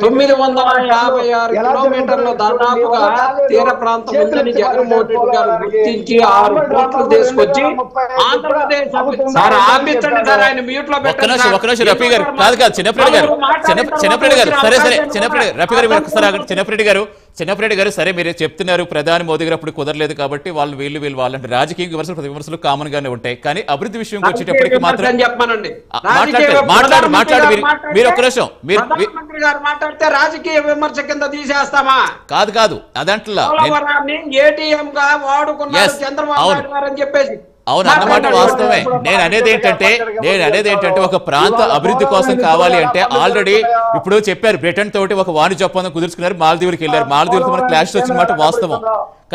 తొమ్మిది వందల యాభై ఆరు కిలోమీటర్ల దాదాపుగా తీర ప్రాంతం ఉందని జగన్మోహన్ రెడ్డి గారు గుర్తించి ఆరు కోట్లు తీసుకొచ్చి ఆంధ్రప్రదేశ్ సార్ ఆపించండి సార్ ఆయన మ్యూట్లో ఒక్క పెట్టండి. ఒక్క నిమిషం రఫీ గారు కాదు కాదు చిన్నప్పరెడ్డి గారు చిన్న చిన్నప్పరెడ్డి గారు సరే సరే చిన్నప్పరెడ్డి గారు రఫీ గారు మీరు ఒకసారి ఆగండి. చిన్నప్పరెడ్డి గారు చిన్నప్పరెడ్డి గారు సరే మీరు చెప్తున్నారు ప్రధాని మోదీ గారు అప్పుడు కుదరలేదు కాబట్టి వాళ్ళు వీళ్ళు వీళ్ళు వాళ్ళంటే రాజకీయ విమర్శలు ప్రతి విమర్శలు కామన్ గానే ఉంటాయి కానీ అభివృద్ధి విషయంకి వచ్చేటప్పటికి మాత్రం. గారు మీరు- మీరు ఒక్క నిమిషం. మీరు- మాట్లాడితే రాజకీయ విమర్శ కింద తీసేస్తామా కాదు కాదు అదంటలా ఏటీఎం గా వాడుకున్నారు చంద్రబాబు. నాయుడు గారు అని చెప్పేసి అవును అన్నమాట వాస్తవమే. నేను అనేది ఏంటంటే నేను అనేది ఏంటంటే ఒక ప్రాంత అభివృద్ధి కోసం కావాలి అంటే ఆల్రెడీ ఇప్పుడు చెప్పారు బ్రిటన్ తోటి ఒక వాణిజ్య ఒప్పందం కుదుర్చుకున్నారు మాల్దీవులకి వెళ్ళారు. మాల్దీవులతో మన క్లాషెస్ వచ్చిన మాట వాస్తవం.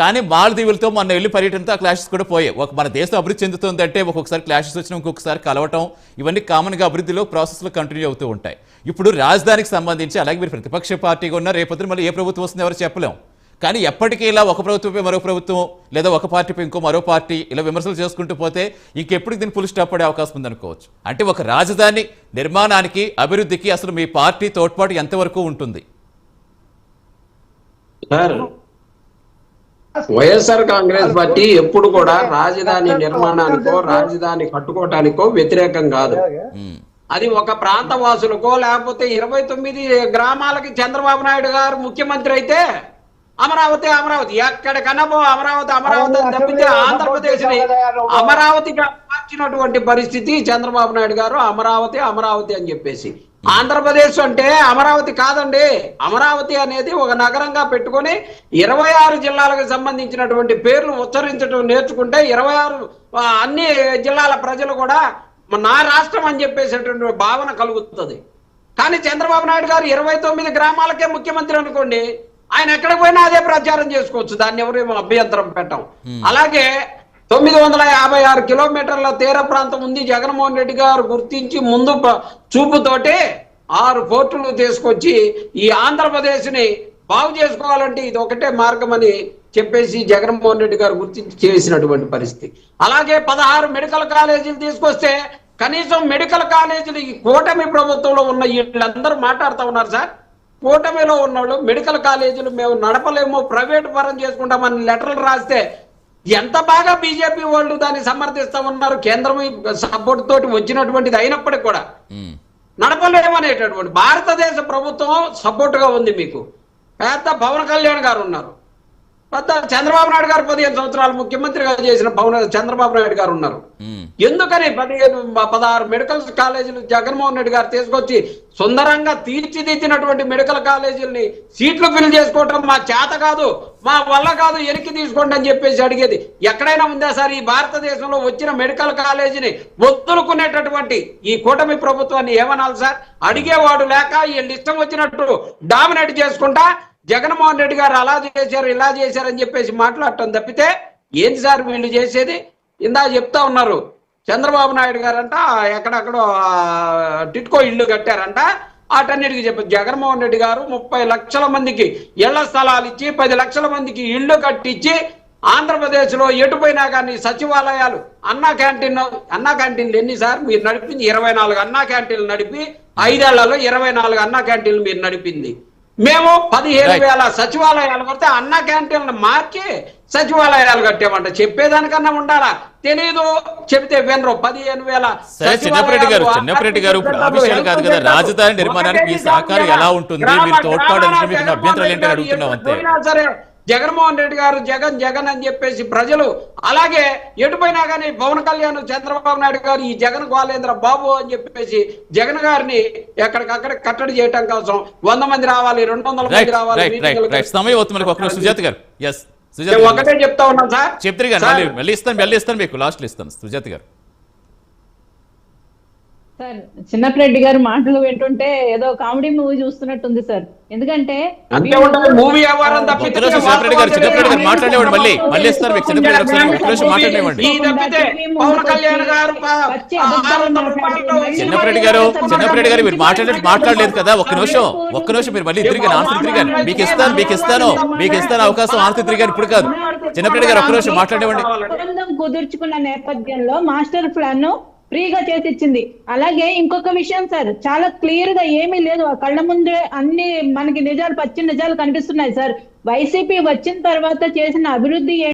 కానీ మాల్దీవులతో మన వెళ్ళి పర్యటనతో ఆ క్లాషెస్ కూడా పోయాయి. ఒక మన దేశం అభివృద్ధి చెందుతుందంటే ఒక్కొక్కసారి క్లాషెస్ వచ్చిన ఇంకొకసారి కలవటం ఇవన్నీ కామన్గా అభివృద్ధిలో ప్రాసెస్లో కంటిన్యూ అవుతూ ఉంటాయి. ఇప్పుడు రాజధానికి సంబంధించి అలాగే మీరు ప్రతిపక్ష పార్టీగా ఉన్న రేపొద్దున మళ్ళీ ఏ ప్రభుత్వం వస్తుందో ఎవరు చెప్పలేం. కానీ ఎప్పటికీ ఇలా ఒక ప్రభుత్వమే మరో ప్రభుత్వం లేదా ఒక పార్టీపై ఇంకో మరో పార్టీ ఇలా విమర్శలు చేసుకుంటూ పోతే ఇంకెప్పుడు దీన్ని పులి స్టాప్ పడే అవకాశం ఉందనుకోవచ్చు. అంటే ఒక రాజధాని నిర్మాణానికి అభివృద్ధికి అసలు మీ పార్టీ తోడ్పాటు ఎంతవరకు ఉంటుంది? సార్ వైఎస్ఆర్ కాంగ్రెస్ పార్టీ ఎప్పుడు కూడా రాజధాని నిర్మాణానికో రాజధాని కట్టుకోవటానికో వ్యతిరేకం కాదు. అది ఒక ప్రాంత వాసులకో లేకపోతే ఇరవై తొమ్మిది గ్రామాలకి చంద్రబాబు నాయుడు గారు ముఖ్యమంత్రి అయితే అమరావతి అమరావతి. ఎక్కడికన్నా పో అమరావతి అమరావతి అని తప్పితే ఆంధ్రప్రదేశ్ని అమరావతిగా మార్చినటువంటి పరిస్థితి చంద్రబాబు నాయుడు గారు అమరావతి అమరావతి అని చెప్పేసి. ఆంధ్రప్రదేశ్ అంటే అమరావతి కాదండి. అమరావతి అనేది ఒక నగరంగా పెట్టుకొని ఇరవై ఆరు జిల్లాలకు సంబంధించినటువంటి పేర్లు ఉచ్చరించడం నేర్చుకుంటే ఇరవై ఆరు అన్ని జిల్లాల ప్రజలు కూడా నా రాష్ట్రం అని చెప్పేసేటువంటి భావన కలుగుతుంది. కానీ చంద్రబాబు నాయుడు గారు ఇరవై తొమ్మిది గ్రామాలకే ముఖ్యమంత్రి అనుకోండి ఆయన ఎక్కడికి పోయినా అదే ప్రచారం చేసుకోవచ్చు. దాన్ని ఎవరేమో అభ్యంతరం పెట్టం అలాగే తొమ్మిది వందల యాభై ఆరు కిలోమీటర్ల తీర ప్రాంతం ఉంది. జగన్మోహన్ రెడ్డి గారు గుర్తించి ముందు చూపుతోటి ఆరు పోర్టులు తీసుకొచ్చి ఈ ఆంధ్రప్రదేశ్ని బాగు చేసుకోవాలంటే ఇది ఒకటే మార్గం అని చెప్పేసి జగన్మోహన్ రెడ్డి గారు గుర్తించి చేసినటువంటి పరిస్థితి. అలాగే పదహారు మెడికల్ కాలేజీలు తీసుకొస్తే కనీసం మెడికల్ కాలేజీలు ఈ కూటమి ప్రభుత్వంలో ఉన్న వీళ్ళందరూ మాట్లాడుతూ ఉన్నారు సార్. కూటమిలో ఉన్నవాళ్ళు మెడికల్ కాలేజీలు మేము నడపలేము ప్రైవేట్ పరం చేసుకుంటామని లెటర్లు రాస్తే ఎంత బాగా బీజేపీ వాళ్ళు దాన్ని సమర్థిస్తా ఉన్నారు? కేంద్రం సపోర్ట్ తోటి వచ్చినటువంటిది అయినప్పటికీ కూడా. నడపలేమనేటటువంటి భారతదేశ ప్రభుత్వం సపోర్ట్గా ఉంది మీకు. పెద్ద పవన్ కళ్యాణ్ గారు ఉన్నారు. చంద్రబాబు నాయుడు గారు పదిహేను సంవత్సరాలు ముఖ్యమంత్రిగా చేసిన పవన్ చంద్రబాబు నాయుడు గారు ఉన్నారు. ఎందుకని పదిహేను పదహారు మెడికల్ కాలేజీలు జగన్మోహన్ రెడ్డి గారు తీసుకొచ్చి సుందరంగా తీర్చిదిద్దినటువంటి మెడికల్ కాలేజీలని సీట్లు ఫిల్ చేసుకోవటం మా చేత కాదు మా వల్ల కాదు ఎనికి తీసుకోండి అని చెప్పేసి అడిగేది. ఎక్కడైనా ఉందా సార్ ఈ భారతదేశంలో వచ్చిన మెడికల్ కాలేజీని వదులుకునేటటువంటి ఈ కూటమి ప్రభుత్వాన్ని ఏమనాలి సార్? అడిగేవాడు లేక వీళ్ళు ఇష్టం వచ్చినట్టు డామినేట్ చేసుకుంటా జగన్మోహన్ రెడ్డి గారు అలా చేశారు ఇలా చేశారు అని చెప్పేసి మాట్లాడటం తప్పితే ఏంటి సార్ వీళ్ళు చేసేది? ఇందా చెప్తా ఉన్నారు. చంద్రబాబు నాయుడు గారంట ఎక్కడెక్కడో టిట్కో ఇల్లు కట్టారంట. వాటన్నిటికి చెప్పి జగన్మోహన్ రెడ్డి గారు ముప్పై లక్షల మందికి ఇళ్ళ స్థలాలు ఇచ్చి పది లక్షల మందికి ఇళ్ళు కట్టించి ఆంధ్రప్రదేశ్లో ఎటుపోయినా కానీ సచివాలయాలు అన్నా క్యాంటీన్ అన్నా క్యాంటీన్లు ఎన్నిసార్ మీరు నడిపింది ఇరవై నాలుగు అన్నా క్యాంటీన్లు నడిపి ఐదేళ్ళలో ఇరవై నాలుగు అన్నా క్యాంటీన్లు మీరు నడిపింది. మేము పదిహేను. వేల సచివాలయాలు కడితే అన్నా క్యాంటీన్లు మార్చి సచివాలయాలు కట్టామంట. చెప్పేదానికన్నా ఉండాలా? తెలీదు. చెబితే వినరు. పదిహేను వేల సరే చిన్నప్పరెడ్డి గారు చిన్నప్పరెడ్డి గారు ఇప్పుడు కాదు కదా రాజధాని నిర్మాణానికి మీ సహకారం ఎలా ఉంటుంది? మీరు తోడ్పాటు అభ్యంతరాలు ఏంటని అడుగుతున్నాం అంతే. సరే జగన్మోహన్ రెడ్డి గారు జగన్ జగన్ అని చెప్పేసి ప్రజలు అలాగే ఎటుపోయినా కానీ పవన్ కళ్యాణ్ చంద్రబాబు నాయుడు గారు ఈ జగన్ గోలేంద్ర బాబు అని చెప్పేసి జగన్ గారిని ఎక్కడికక్కడ కట్టడి చేయటం కోసం వంద మంది రావాలి రెండు వందల మంది రావాలి సుజాత గారు. ఒకటే చెప్తా ఉన్నాను సార్. చెప్తారు మళ్ళీ ఇస్తాను మళ్ళీ ఇస్తాను మీకు. లాస్ట్లో ఇస్తాను. సుజాత గారు. సార్ చిన్నప్రెడ్డి గారు మాటలు వింటుంటే ఏదో కామెడీ మూవీ చూస్తున్నట్టుంది సార్. ఎందుకంటే మూవీ వ్యవహారం చిన్నప్రెడ్డి గారు చిన్నప్రెడ్డి గారు మాట్లాడేవాడు మళ్ళీ మళ్ళీ ఇస్తారు మీకు చిన్నప్రెడ్డి గారు మాట్లాడేవాడి గారు చిన్నప్రెడ్డి చిన్నప్రెడ్డి మీరు మాట్లాడలేదు మాట్లాడలేదు కదా ఒక్క నిమిషం ఒక్క నిమిషం మీరు మళ్ళీ తిరిగి ఆన్సర్ తిరిగారు. మీకు ఇస్తాను మీకు ఇస్తాను మీకు ఇస్తాను అవకాశం ఆన్సర్ తిరిగారు ఇప్పుడు కాదు. చిన్నప్రెడ్డి గారు ఒక్క నిమిషం మాట్లాడేవాడి కుదుర్చుకున్న నేపథ్యంలో మాస్టర్ ప్లాన్ ఫ్రీగా చేసి ఇచ్చింది అలాగే ఇంకొక విషయం సార్ చాలా క్లియర్గా ఏమీ లేదు. ఆ కళ్ళ ముందే అన్ని మనకి నిజాలు పచ్చి నిజాలు కనిపిస్తున్నాయి సార్. వైసీపీ వచ్చిన తర్వాత చేసిన అభివృద్ధి